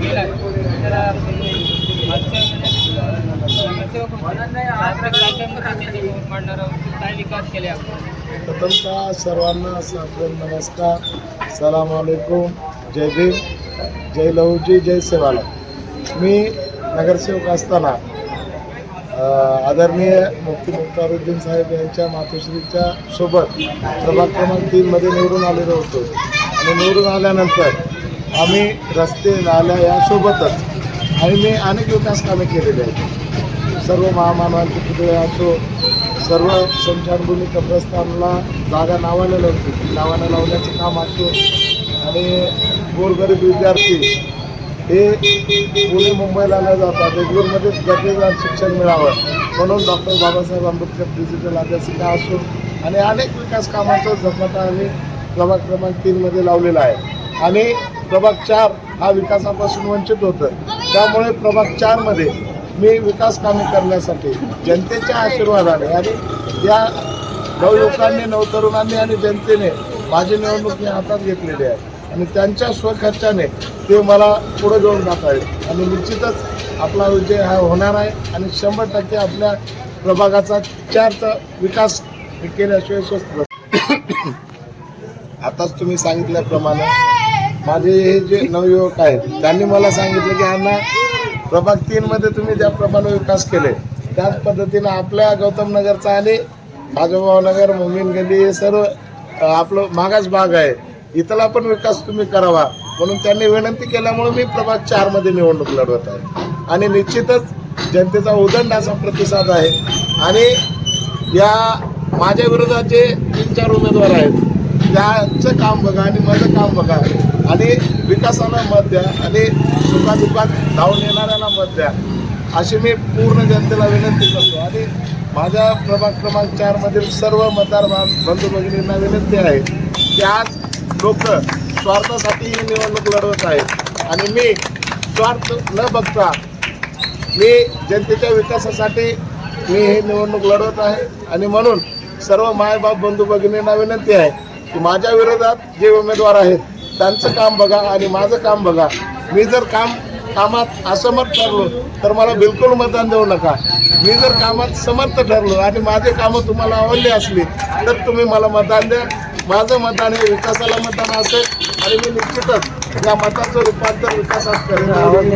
गेला तर मागच्या नगरसेवक मांडणार काय विकास केले आपण प्रथमतः सर्वांना सादर नमस्कार. सलाम वालेकुम जय भीम. जय लहूजी जय सेवाला मी नगरसेवक असताना आदरणीय मुफ्ती मुख्तारुद्दीन साहेब यांच्या मातोश्रीच्या सोबत प्रभाग क्रमांक तीनमध्ये निवडून आलेलो होतो. आणि निवडून आल्यानंतर आम्ही रस्ते नाल्या यासोबतच. आणि मी अनेक विकास कामे केलेली आहेत. सर्व महामानवांचे पुतळे असो सर्व संचारभूमी कब्रस्तानला जागा नावाने लावतो नावाने लावण्याचं काम असो आणि गोरगरीब विद्यार्थी हे पुणे मुंबईला न जाता बेंगलोरमध्येच दर्जेदार शिक्षण मिळावं. म्हणून डॉक्टर बाबासाहेब आंबेडकर डिजिटल अभ्यासिका असो आणि अनेक विकास कामाचं झपाटा आम्ही क्रमांक क्रमांक तीनमध्ये लावलेला आहे. आणि प्रभाग चार हा विकासापासून वंचित होतं. त्यामुळे प्रभाग चारमध्ये मी विकास कामे करण्यासाठी जनतेच्या आशीर्वादाने आणि या नवयुवकांनी नवतरुणांनी आणि जनतेने माझी निवडणूक मी हातात घेतलेली आहे. आणि त्यांच्या स्वखर्चाने ते मला पुढे घेऊन जात आहेत. आणि निश्चितच आपला विजय हा होणार आहे आणि शंभर टक्के आपल्या प्रभागाचा चारचा विकास हे केल्याशिवाय स्वस्त आताच तुम्ही सांगितल्याप्रमाणे माझे हे जे नवयुवक आहेत त्यांनी मला सांगितलं की यांना प्रभाग तीनमध्ये तुम्ही ज्याप्रमाणे विकास केले त्याच पद्धतीनं आपल्या गौतम नगरचा आणि राजभाव नगर मोमीन गल्ली हे सर्व आपलं मागास भाग आहे. इथला पण विकास तुम्ही करावा. म्हणून त्यांनी विनंती केल्यामुळे मी प्रभाग चारमध्ये निवडणूक लढवत आहे. आणि निश्चितच जनतेचा उदंड असा प्रतिसाद आहे. आणि या माझ्या विरोधात जे तीन चार उमेदवार आहेत त्यांचं काम बघा आणि माझं काम बघा. आणि विकासाला मत द्या आणि सुखादुखात धावून येणाऱ्याला मत द्या. अशी मी पूर्ण जनतेला विनंती करतो. आणि माझ्या प्रभाग क्रमांक चारमधील सर्व मतदार बंधू भगिनींना विनंती आहे की आज लोक स्वार्थासाठी ही निवडणूक लढवत आहेत. आणि मी स्वार्थ न बघता मी जनतेच्या विकासासाठी मी ही निवडणूक लढवत आहे. आणि म्हणून सर्व मायबाप बंधू भगिनींना विनंती आहे की माझ्या विरोधात जे उमेदवार आहेत त्यांचं काम बघा आणि माझं काम बघा. मी जर काम कामात असमर्थ ठरलो तर मला बिलकुल मतदान देऊ नका. मी जर कामात समर्थ ठरलो आणि माझे कामं तुम्हाला आवडली असली तर तुम्ही मला मतदान द्या. माझं मतदान हे विकासाला मतदान असेल आणि मी निश्चितच या मताचं रूपांतर विकासात आघाडी